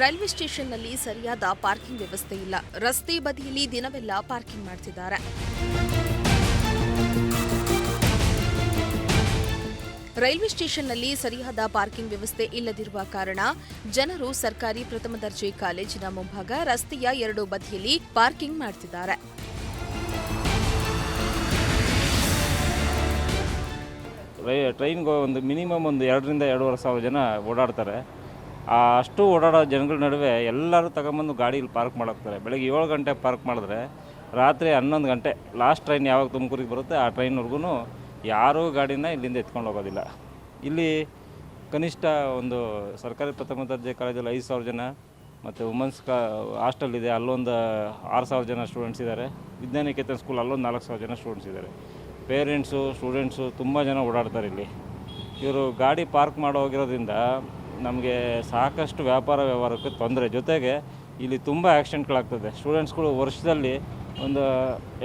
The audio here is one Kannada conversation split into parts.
ರೈಲ್ವೆ ಸ್ಟೇಷನ್ನಲ್ಲಿ ಸರಿಯಾದ ಪಾರ್ಕಿಂಗ್ ವ್ಯವಸ್ಥೆ ಇಲ್ಲ. ರಸ್ತೆ ಬದಿಯಲ್ಲಿ ದಿನವೆಲ್ಲ ಪಾರ್ಕಿಂಗ್ ಮಾಡ್ತಿದ್ದಾರೆ. ರೈಲ್ವೆ ಸ್ಟೇಷನ್ನಲ್ಲಿ ಸರಿಯಾದ ಪಾರ್ಕಿಂಗ್ ವ್ಯವಸ್ಥೆ ಇಲ್ಲದಿರುವ ಕಾರಣ ಜನರು ಸರ್ಕಾರಿ ಪ್ರಥಮ ದರ್ಜೆ ಕಾಲೇಜಿನ ಮುಂಭಾಗ ರಸ್ತೆಯ ಎರಡು ಬದಿಯಲ್ಲಿ ಪಾರ್ಕಿಂಗ್ ಮಾಡ್ತಿದ್ದಾರೆ. ಟ್ರೈನ್ಗೆ ಒಂದು ಮಿನಿಮಮ್ ಒಂದು ಎರಡರಿಂದ ಎರಡೂವರೆ ಸಾವಿರ ಜನ ಓಡಾಡ್ತಾರೆ. ಅಷ್ಟು ಓಡಾಡೋ ಜನಗಳ ನಡುವೆ ಎಲ್ಲರೂ ತಗೊಂಬಂದು ಗಾಡೀಲಿ ಪಾರ್ಕ್ ಮಾಡೋಗ್ತಾರೆ ಬೆಳಗ್ಗೆ ಏಳು ಗಂಟೆ ಪಾರ್ಕ್ ಮಾಡಿದ್ರೆ ರಾತ್ರಿ ಹನ್ನೊಂದು ಗಂಟೆ, ಲಾಸ್ಟ್ ಟ್ರೈನ್ ಯಾವಾಗ ತುಮಕೂರಿಗೆ ಬರುತ್ತೆ, ಆ ಟ್ರೈನ್ವರೆಗೂ ಯಾರೂ ಗಾಡಿನ ಇಲ್ಲಿಂದ ಎತ್ಕೊಂಡು ಹೋಗೋದಿಲ್ಲ. ಇಲ್ಲಿ ಕನಿಷ್ಠ ಒಂದು ಸರ್ಕಾರಿ ಪ್ರಥಮ ದರ್ಜೆ ಕಾಲೇಜಲ್ಲಿ ಐದು ಸಾವಿರ ಜನ ಮತ್ತು ವುಮೆನ್ಸ್ ಕಾ ಹಾಸ್ಟೆಲ್ ಇದೆ, ಅಲ್ಲೊಂದು ಆರು ಸಾವಿರ ಜನ ಸ್ಟೂಡೆಂಟ್ಸ್ ಇದ್ದಾರೆ ವಿಜ್ಞಾನಿಕೇತನ ಸ್ಕೂಲ್ ಅಲ್ಲೊಂದು ನಾಲ್ಕು ಸಾವಿರ ಜನ ಸ್ಟೂಡೆಂಟ್ಸ್ ಇದ್ದಾರೆ ಪೇರೆಂಟ್ಸು ಸ್ಟೂಡೆಂಟ್ಸು ತುಂಬ ಜನ ಓಡಾಡ್ತಾರೆ ಇಲ್ಲಿ. ಇವರು ಗಾಡಿ ಪಾರ್ಕ್ ಮಾಡೋ ಹೋಗಿರೋದ್ರಿಂದ ನಮಗೆ ಸಾಕಷ್ಟು ವ್ಯಾಪಾರ ವ್ಯವಹಾರಕ್ಕೆ ತೊಂದರೆ. ಜೊತೆಗೆ ಇಲ್ಲಿ ತುಂಬ ಆಕ್ಸಿಡೆಂಟ್ಗಳಾಗ್ತದೆ ಸ್ಟೂಡೆಂಟ್ಸ್ಗಳು ವರ್ಷದಲ್ಲಿ ಒಂದು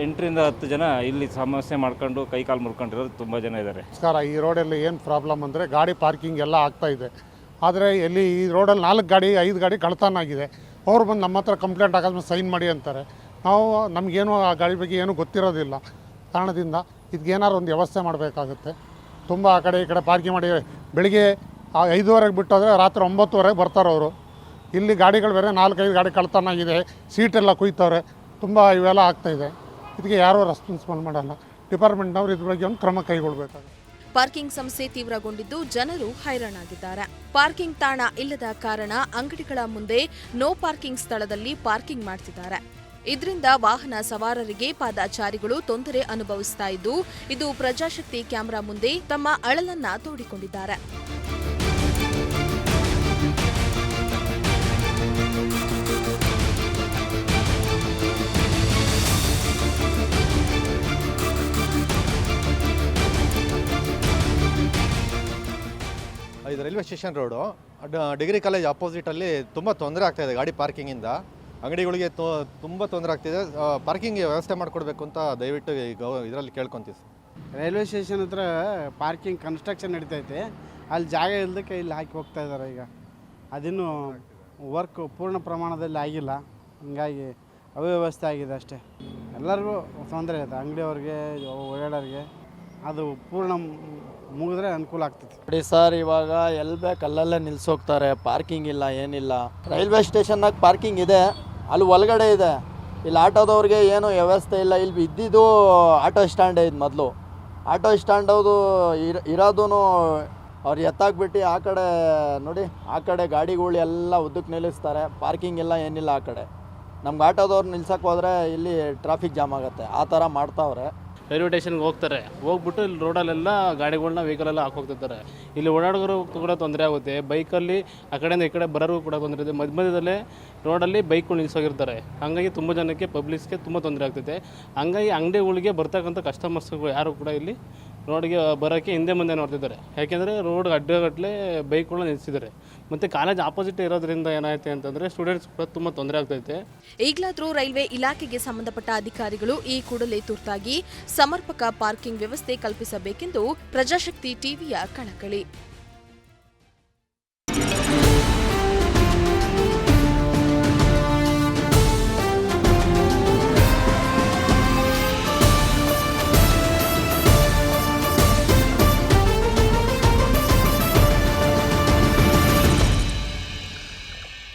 ಎಂಟರಿಂದ ಹತ್ತು ಜನ ಇಲ್ಲಿ ಸಮಸ್ಯೆ ಮಾಡ್ಕೊಂಡು ಕೈ ಕಾಲು ಮುರ್ಕೊಂಡಿರೋದು ತುಂಬ ಜನ ಇದ್ದಾರೆ. ನಮಸ್ಕಾರ. ಈ ರೋಡಲ್ಲಿ ಏನು ಪ್ರಾಬ್ಲಮ್ ಅಂದರೆ ಗಾಡಿ ಪಾರ್ಕಿಂಗ್ ಎಲ್ಲ ಆಗ್ತಾ ಇದೆ. ಆದರೆ ಎಲ್ಲಿ ಈ ರೋಡಲ್ಲಿ ನಾಲ್ಕು ಗಾಡಿ, ಐದು ಗಾಡಿ ಕಳ್ತನ ಆಗಿದೆ ಅವ್ರು ಬಂದು ನಮ್ಮ ಹತ್ರ ಕಂಪ್ಲೇಂಟ್ ಆಗೋದ್ಮೇಲೆ ಸೈನ್ ಮಾಡಿ ಅಂತಾರೆ. ನಾವು ನಮಗೇನು ಆ ಗಾಡಿ ಬಗ್ಗೆ ಏನೂ ಗೊತ್ತಿರೋದಿಲ್ಲ. ಕಾರಣದಿಂದ ಇದಕ್ಕೇನಾದ್ರು ಒಂದು ವ್ಯವಸ್ಥೆ ಮಾಡಬೇಕಾಗುತ್ತೆ. ತುಂಬ ಆ ಕಡೆ ಈ ಕಡೆ ಪಾರ್ಕಿಂಗ್ ಮಾಡಿ ಬೆಳಿಗ್ಗೆ ಆ ಐದುವರೆಗೆ ಬಿಟ್ಟೋದ್ರೆ ರಾತ್ರಿ ಒಂಬತ್ತುವರೆಗೆ ಬರ್ತಾರೆ ಅವರು. ಇಲ್ಲಿ ಗಾಡಿಗಳು ಬೇರೆ ನಾಲ್ಕೈದು ಗಾಡಿ ಕಳ್ತನ ಆಗಿದೆ, ಸೀಟೆಲ್ಲ ಕುಯ್ತವ್ರೆ, ತುಂಬ ಇವೆಲ್ಲ ಆಗ್ತಾಯಿದೆ ಇದಕ್ಕೆ ಯಾರೂ ರೆಸ್ಪಾನ್ಸಿಬಲ್ ಮಾಡಲ್ಲ. ಡಿಪಾರ್ಟ್ಮೆಂಟ್ನವರು ಇದ್ರ ಬಗ್ಗೆ ಒಂದು ಕ್ರಮ ಕೈಗೊಳ್ಬೇಕಾಗುತ್ತೆ. ಪಾರ್ಕಿಂಗ್ ಸಮಸ್ಯೆ ತೀವ್ರಗೊಂಡಿದ್ದು ಜನರು ಹೈರಾಣಾಗಿದ್ದಾರೆ. ಪಾರ್ಕಿಂಗ್ ತಾಣ ಇಲ್ಲದ ಕಾರಣ ಅಂಗಡಿಗಳ ಮುಂದೆ ನೋ ಪಾರ್ಕಿಂಗ್ ಸ್ಥಳದಲ್ಲಿ ಪಾರ್ಕಿಂಗ್ ಮಾಡ್ತಿದ್ದಾರೆ. ಇದರಿಂದ ವಾಹನ ಸವಾರರಿಗೆ ಪಾದಚಾರಿಗಳು ತೊಂದರೆ ಅನುಭವಿಸ್ತಾ ಇದ್ದು, ಇದು ಪ್ರಜಾಶಕ್ತಿ ಕ್ಯಾಮೆರಾ ಮುಂದೆ ತಮ್ಮ ಅಳಲನ್ನ ತೋಡಿಕೊಂಡಿದ್ದಾರೆ. ಇದು railway station road. Degree college ಅಪೋಸಿಟಲ್ಲಿ ತುಂಬ ತೊಂದರೆ ಆಗ್ತಾಯಿದೆ ಗಾಡಿ ಪಾರ್ಕಿಂಗಿಂದ ಅಂಗಡಿಗಳಿಗೆ ತುಂಬ ತೊಂದರೆ ಆಗ್ತಿದೆ ಪಾರ್ಕಿಂಗ್ ವ್ಯವಸ್ಥೆ ಮಾಡಿಕೊಡ್ಬೇಕು ಅಂತ ದಯವಿಟ್ಟು ಇದರಲ್ಲಿ ಕೇಳ್ಕೊತೀವಿ ಸರ್. ರೈಲ್ವೆ ಸ್ಟೇಷನ್ ಹತ್ರ ಪಾರ್ಕಿಂಗ್ ಕನ್ಸ್ಟ್ರಕ್ಷನ್ ನಡೀತೈತೆ. ಅಲ್ಲಿ ಜಾಗ ಇಲ್ಲದಕ್ಕೆ ಇಲ್ಲಿ ಹಾಕಿ ಹೋಗ್ತಾ ಇದ್ದಾರೆ ಈಗ. ಅದಿನ್ನೂ ವರ್ಕ್ ಪೂರ್ಣ ಪ್ರಮಾಣದಲ್ಲಿ ಆಗಿಲ್ಲ. ಹಂಗಾಗಿ ಅವ್ಯವಸ್ಥೆ ಆಗಿದೆ ಅಷ್ಟೇ. ಎಲ್ಲರಿಗೂ ತೊಂದರೆ ಇದೆ. ಅಂಗಡಿಯವ್ರಿಗೆ ಓಡಾಡೋರಿಗೆ. ಅದು ಪೂರ್ಣ ಮುಗಿದ್ರೆ ಅನುಕೂಲ ಆಗ್ತದೆ. ನೋಡಿ ಸರ್, ಇವಾಗ ಎಲ್ಲಿ ಬೇಕು ಅಲ್ಲಲ್ಲೇ ನಿಲ್ಸೋಗ್ತಾರೆ ಪಾರ್ಕಿಂಗ್ ಇಲ್ಲ, ಏನಿಲ್ಲ. ರೈಲ್ವೆ ಸ್ಟೇಷನ್ನಾಗ ಪಾರ್ಕಿಂಗ್ ಇದೆ, ಅಲ್ಲಿ ಒಳಗಡೆ ಇದೆ. ಇಲ್ಲಿ ಆಟೋದವ್ರಿಗೆ ಏನು ವ್ಯವಸ್ಥೆ ಇಲ್ಲ. ಇಲ್ಲಿ ಇದ್ದಿದ್ದು ಆಟೋ ಸ್ಟ್ಯಾಂಡ್ ಇದು ಮೊದಲು. ಆಟೋ ಸ್ಟ್ಯಾಂಡ್ ಅದು ಇರ ಇರೋದು ಅವ್ರು ಎತ್ತಾಕ್ಬಿಟ್ಟು ಆ ಕಡೆ ನೋಡಿ, ಆ ಕಡೆ ಗಾಡಿಗಳು ಎಲ್ಲ ಉದ್ದಕ್ಕೆ ನಿಲ್ಲಿಸ್ತಾರೆ. ಪಾರ್ಕಿಂಗ್ ಎಲ್ಲ ಏನಿಲ್ಲ ಆ ಕಡೆ. ನಮ್ಗೆ ಆಟೋದವ್ರು ನಿಲ್ಸಕ್ಕೆ ಹೋದರೆ ಇಲ್ಲಿ ಟ್ರಾಫಿಕ್ ಜಾಮ್ ಆಗುತ್ತೆ. ಆ ಥರ ಮಾಡ್ತಾವ್ರೆ. ರೈಲ್ವೆ ಸ್ಟೇಷನ್ಗೆ ಹೋಗ್ತಾರೆ. ಹೋಗ್ಬಿಟ್ಟು ಇಲ್ಲಿ ರೋಡಲ್ಲೆಲ್ಲ ಗಾಡಿಗಳನ್ನ ವೆಹಿಕಲೆಲ್ಲ ಹಾಕೋಗ್ತಿರ್ತಾರೆ ಇಲ್ಲಿ ಓಡಾಡೋರು ಕೂಡ ತೊಂದರೆ ಆಗುತ್ತೆ. ಬೈಕಲ್ಲಿ ಆ ಕಡೆಯಿಂದ ಈ ಕಡೆ ಬರೋರು ಕೂಡ ತೊಂದರೆ ಇದೆ. ಮಧ್ಯ ಮಧ್ಯದಲ್ಲೇ ರೋಡಲ್ಲಿ ಬೈಕ್ಗಳು ನಿಲ್ಸೋಗಿರ್ತಾರೆ. ಹಾಗಾಗಿ ತುಂಬ ಜನಕ್ಕೆ ಪಬ್ಲಿಕ್ಸ್ಗೆ ತುಂಬ ತೊಂದರೆ ಆಗ್ತೈತೆ. ಹಂಗಾಗಿ ಅಂಗಡಿಗಳಿಗೆ ಬರ್ತಕ್ಕಂಥ ಕಸ್ಟಮರ್ಸ್ಗಳು ಯಾರು ಕೂಡ ಇಲ್ಲಿ ರೋಡ್ಗೆ ಬರೋಕ್ಕೆ ಹಿಂದೆ ಮುಂದೆ ನೋಡ್ತಿದ್ದಾರೆ. ಯಾಕೆಂದರೆ ರೋಡ್ ಅಡ್ಡಗಟ್ಟಲೆ ಬೈಕ್ಗಳನ್ನ ನಿಲ್ಲಿಸಿದ್ದಾರೆ ಮತ್ತು ಕಾಲೇಜ್ ಆಪೋಸಿಟ್ ಇರೋದ್ರಿಂದ ಏನಾಯ್ತು ಅಂತಂದರೆ ಸ್ಟೂಡೆಂಟ್ಸ್ ಕೂಡ ತುಂಬ ತೊಂದರೆ ಆಗ್ತೈತೆ. ಈಗಲಾದರೂ ರೈಲ್ವೆ ಇಲಾಖೆಗೆ ಸಂಬಂಧಪಟ್ಟ ಅಧಿಕಾರಿಗಳು ಈ ಕೂಡಲೇ ತುರ್ತಾಗಿ ಸಮರ್ಪಕ ಪಾರ್ಕಿಂಗ್ ವ್ಯವಸ್ಥೆ ಕಲ್ಪಿಸಬೇಕೆಂದು ಪ್ರಜಾಶಕ್ತಿ ಟಿವಿಯ ಕಳಕಳಿ